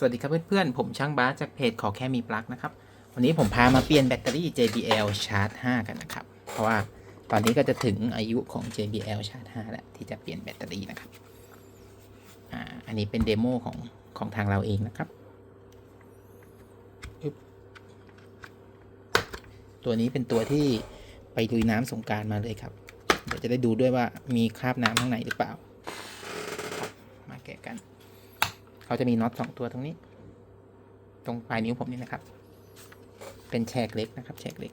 สวัสดีครับเพื่อนๆ ผมช่างบาสจากเพจขอแค่มีปลั๊กนะครับ วันนี้ผมพามาเปลี่ยนแบตเตอรี่ JBL Charge 5 กันนะครับ เพราะว่าตอนนี้ก็จะถึงอายุของ JBL Charge 5 แล้วที่จะเปลี่ยนแบตเตอรี่นะครับอ่าอันนี้เป็นเดโมของของทางเราเองนะครับ ตัวนี้เป็นตัวที่ไปลุยน้ำสงการมาเลยครับ เดี๋ยวจะได้ดูด้วยว่ามีคราบน้ำข้างในหรือเปล่า มาแกะกัน เขาจะมีน็อตสองตัวตรงนี้ ตรงปลายนิ้วผมนี่นะครับ เป็นแฉกเล็กนะครับแฉกเล็ก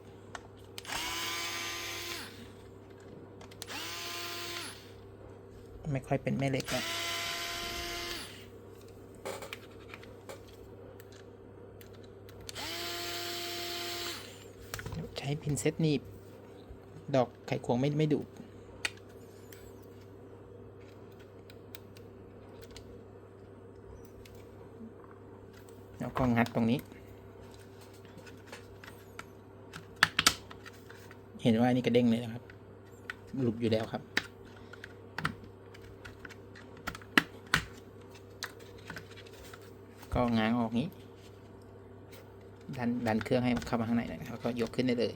ไม่ค่อยเป็นแม่เหล็กนะเดี๋ยวใช้พินเซตหนีบ ดอกไขควงไม่ไม่ดุ แล้วก็งัดตรงนี้ เห็นว่านนี้กระเด้งเลยนะครับ หลุดอยู่แล้วครับ ก็ง้างออกนี้ ดันดันเครื่องให้เข้ามาข้างในหน่อยนะครับ ก็ยกขึ้นได้เลย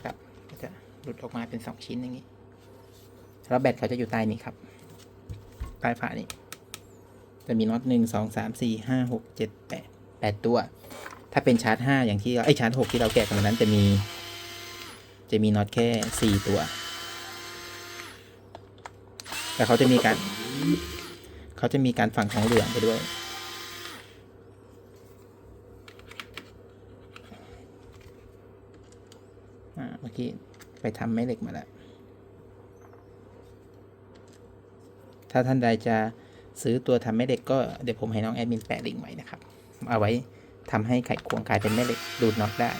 ครับก็จะหลุดออกมาเป็นสองชิ้นอย่างนี้ แล้วแบตเขาจะอยู่ใต้นี้ครับ ใต้ฝานี้ จะมีน็อตหนึ่งสองสามสี่ห้าหกเจ็ดแปดแปดตัว ถ้าเป็นชาร์จห้าอย่างที่ไอชาร์จหกที่เราแกะกันวันนั้นจะมี จะมีน็อตแค่สี่ตัว แต่เขาจะมีการเขาจะมีการฝังทองเหลืองไปด้วยอ่าเมื่อกี้ไปทำแม่เหล็กมาแล้ว ถ้าท่านใดจะ ซื้อตัวทำแม่เหล็กก็เดี๋ยวผมให้น้องแอดมินแปะลิงก์ไว้นะครับ เอาไว้ทำให้ไขควงกลายเป็นแม่เหล็กดูดน็อตได้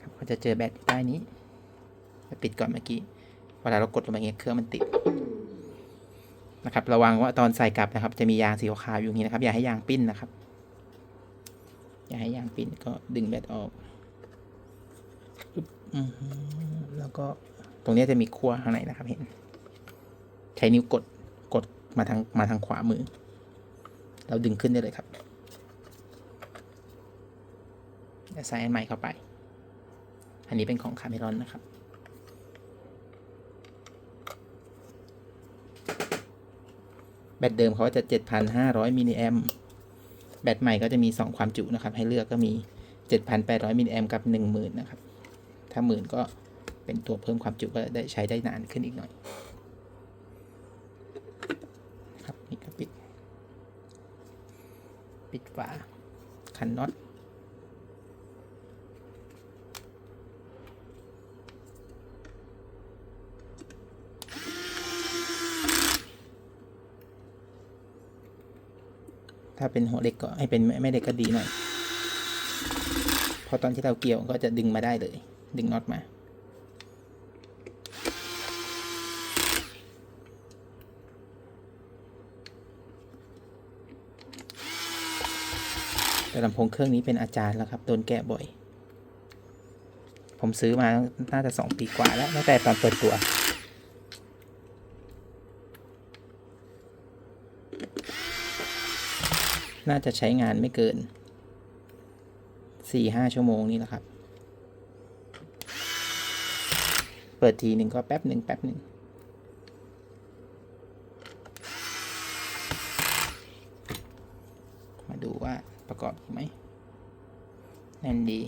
ครับก็จะเจอแบตใต้นี้ปิดก่อนเมื่อกี้ เวลาเรากดลงไปเงี้ยเครื่องมันติด นะครับระวังว่าตอนใส่กลับนะครับ จะมียางสีขาวๆอยู่อย่างนี้นะครับ อย่าให้ยางปิ้นนะครับ อย่าให้ยางปิ้นก็ดึงแบตออกปึ๊บอือหือแล้วก็ตรงนี้จะมีขั้วข้างในนะครับ เห็น ใช้นิ้วกดกดมาทางมาทางขวามือ เราดึงขึ้นได้เลยครับแล้วใส่อันใหม่เข้าไป อันนี้เป็นของคาเมรอนนะครับ แบตเดิมเขาจะ 7,500 มิลลิแอมแบตใหม่ก็จะมี 2 ความจุนะครับ ให้เลือกก็มี 7,800 มิลลิแอมกับ 10,000 นะครับ ถ้าหมื่นก็เป็นตัวเพิ่มความจุก็ได้ใช้ได้นานขึ้นอีกหน่อย ครับนี่ก็ปิด ปิดฝาคันน็อต ถ้าเป็นหัวเล็กก็ให้เป็นไม่เล็กก็ดีหน่อย พอตอนที่เราเกี่ยวก็จะดึงมาได้เลย ดึงน็อตมา แต่ลำโพงเครื่องนี้เป็นอาจารย์แล้วครับ โดนแกะบ่อย ผมซื้อมาน่าจะสองปีกว่าแล้วตั้งแต่ตอนเปิดตัว น่าจะใช้งานไม่เกินสี่ห้าชั่วโมงนี่แหละครับ เปิดทีหนึ่งก็แป๊บหนึ่งแป๊บหนึ่งมาดูว่าประกอบไหมแน่นดี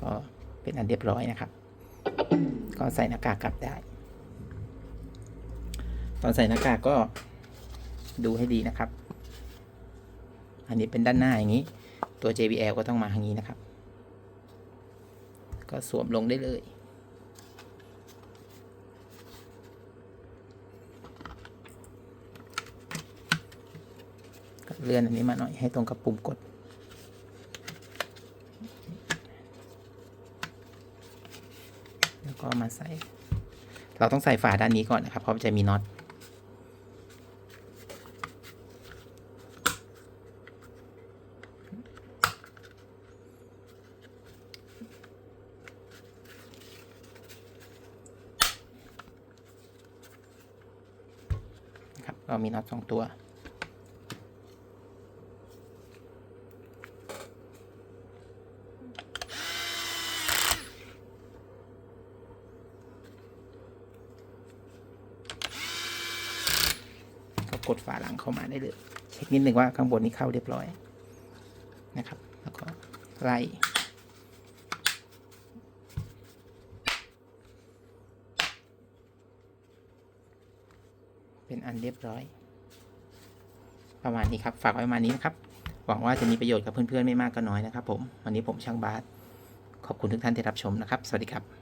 ก็เป็นอันเรียบร้อยนะครับ ก็ใส่หน้ากากกลับได้ ตอนใส่หน้ากากก็ดูให้ดีนะครับ อันนี้เป็นด้านหน้าอย่างนี้ ตัว JBL ก็ต้องมาทางนี้นะครับ ก็สวมลงได้เลยก็เลื่อนอันนี้มาหน่อยให้ตรงกับปุ่มกด แล้ว ก็มาใส่ เราต้องใส่ฝาด้านนี้ก่อนนะครับ เพราะจะมีน็อตนะครับก็มีน็อตสองตัว ดฝาหลังเข้ามาได้เลย เช็คนิดหนึ่งว่าข้างบนนี้เข้าเรียบร้อยนะครับ แล้วก็ไล่เป็นอันเรียบร้อย ประมาณนี้ครับ ฝากไว้ประมาณนี้นะครับ หวังว่าจะมีประโยชน์กับเพื่อนๆ ไม่มากก็น้อยนะครับผม วันนี้ผมช่างบาสขอบคุณทุกท่านที่รับชมนะครับ สวัสดีครับ